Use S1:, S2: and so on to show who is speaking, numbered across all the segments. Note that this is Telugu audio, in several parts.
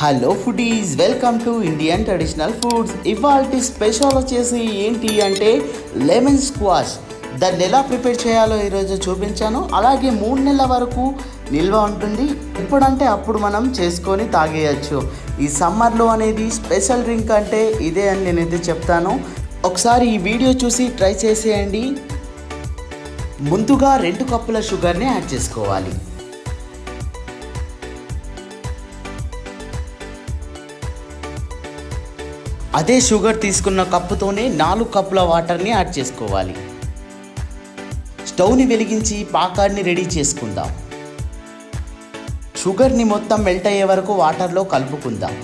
S1: Hello foodies welcome to Indian traditional foods ఇవాళ స్పెషల్ వచ్చేసి ఏంటి అంటే లెమన్ స్క్వాష్ దాన్ని ఎలా ప్రిపేర్ చేయాలో ఈరోజు చూపించాను. అలాగే మూడు నెలల వరకు నిల్వ ఉంటుంది. ఎప్పుడంటే అప్పుడు మనం చేసుకొని తాగేయచ్చు. ఈ సమ్మర్లో అనేది స్పెషల్ డ్రింక్ అంటే ఇదే అని నేనైతే చెప్తాను. ఒకసారి ఈ వీడియో చూసి ట్రై చేసేయండి. ముందుగా రెండు కప్పుల షుగర్ని యాడ్ చేసుకోవాలి. అదే షుగర్ తీసుకున్న కప్పుతోనే నాలుగు కప్పుల వాటర్ని యాడ్ చేసుకోవాలి. స్టవ్ని వెలిగించి పాకాన్ని రెడీ చేసుకుందాం. షుగర్ని మొత్తం మెల్ట్ అయ్యే వరకు వాటర్లో కలుపుకుందాం.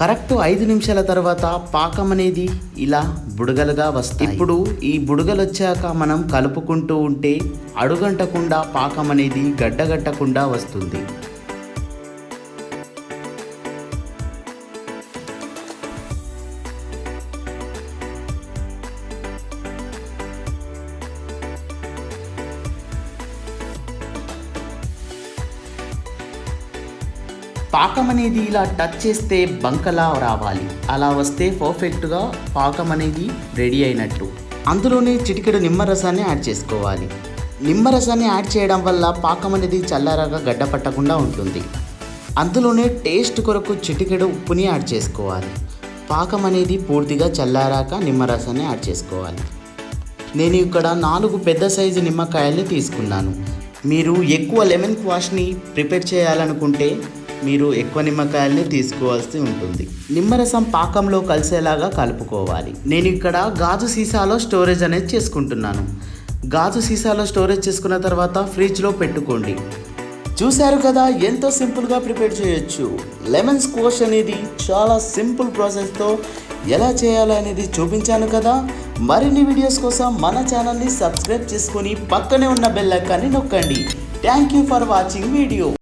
S1: కరెక్ట్ ఐదు నిమిషాల తర్వాత పాకం అనేది ఇలా బుడగలుగా వస్తాయి. ఇప్పుడు ఈ బుడగలు వచ్చాక మనం కలుపుకుంటూ ఉంటే అడుగంటకుండా పాకం అనేది గడ్డగట్టకుండా వస్తుంది. పాకం అనేది ఇలా టచ్ చేస్తే బంకలా రావాలి. అలా వస్తే పర్ఫెక్ట్గా పాకం అనేది రెడీ అయినట్టు. అందులోనే చిటికెడు నిమ్మరసాన్ని యాడ్ చేసుకోవాలి. నిమ్మరసాన్ని యాడ్ చేయడం వల్ల పాకం అనేది చల్లారగా గడ్డ పట్టకుండా ఉంటుంది. అందులోనే టేస్ట్ కొరకు చిటికెడు ఉప్పుని యాడ్ చేసుకోవాలి. పాకం అనేది పూర్తిగా చల్లారాక నిమ్మరసాన్ని యాడ్ చేసుకోవాలి. నేను ఇక్కడ నాలుగు పెద్ద సైజు నిమ్మకాయల్ని తీసుకున్నాను. మీరు ఎక్కువ లెమన్ క్వాష్ని ప్రిపేర్ చేయాలనుకుంటే మీరు ఎక్కువ నిమ్మకాయల్ని తీసుకోవాల్సి ఉంటుంది. నిమ్మరసం పాకంలో కలిసేలాగా కలుపుకోవాలి. నేను ఇక్కడ గాజు సీసాలో స్టోరేజ్ అనేది చేసుకుంటున్నాను. గాజు సీసాలో స్టోరేజ్ చేసుకున్న తర్వాత ఫ్రిడ్జ్లో పెట్టుకోండి. చూశారు కదా ఎంతో సింపుల్గా ప్రిపేర్ చేయొచ్చు. లెమన్ స్క్వాష్ అనేది చాలా సింపుల్ ప్రాసెస్తో ఎలా చేయాలి అనేది చూపించాను కదా. మరిన్ని వీడియోస్ కోసం మన ఛానల్ని సబ్స్క్రైబ్ చేసుకొని పక్కనే ఉన్న బెల్ ఐకాన్ని నొక్కండి. Thank you for watching video.